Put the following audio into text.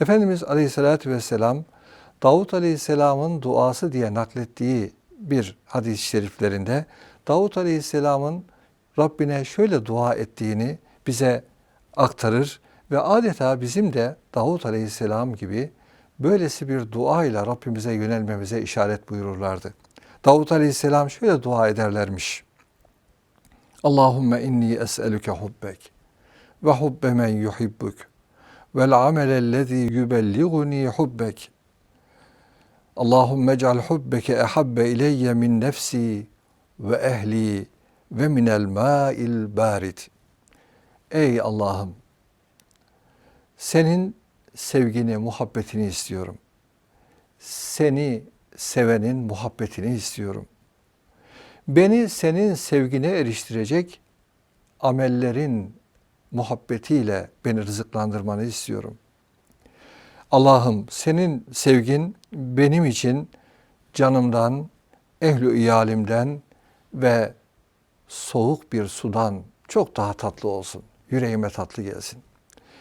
Efendimiz Aleyhisselatü Vesselam Davut Aleyhisselam'ın duası diye naklettiği bir hadis-i şeriflerinde Davut Aleyhisselam'ın Rabbine şöyle dua ettiğini bize aktarır ve adeta bizim de Davut Aleyhisselam gibi böylesi bir dua ile Rabbimize yönelmemize işaret buyururlardı. Davut Aleyhisselam şöyle dua ederlermiş. Allahümme inni es'elüke hubbek ve hubbe men yuhibbuk vel amelellezî yübelliguni hubbek. Allahümme ec'al hubbeke ehabbe ileyye min nefsi ve ehli ve minel mâil bârid. Ey Allah'ım! Senin sevgini, muhabbetini istiyorum. Seni sevenin muhabbetini istiyorum. Beni senin sevgine eriştirecek amellerin muhabbetiyle beni rızıklandırmanı istiyorum. Allah'ım senin sevgin benim için canımdan, ehlü iyalimden ve soğuk bir sudan çok daha tatlı olsun. Yüreğime tatlı gelsin.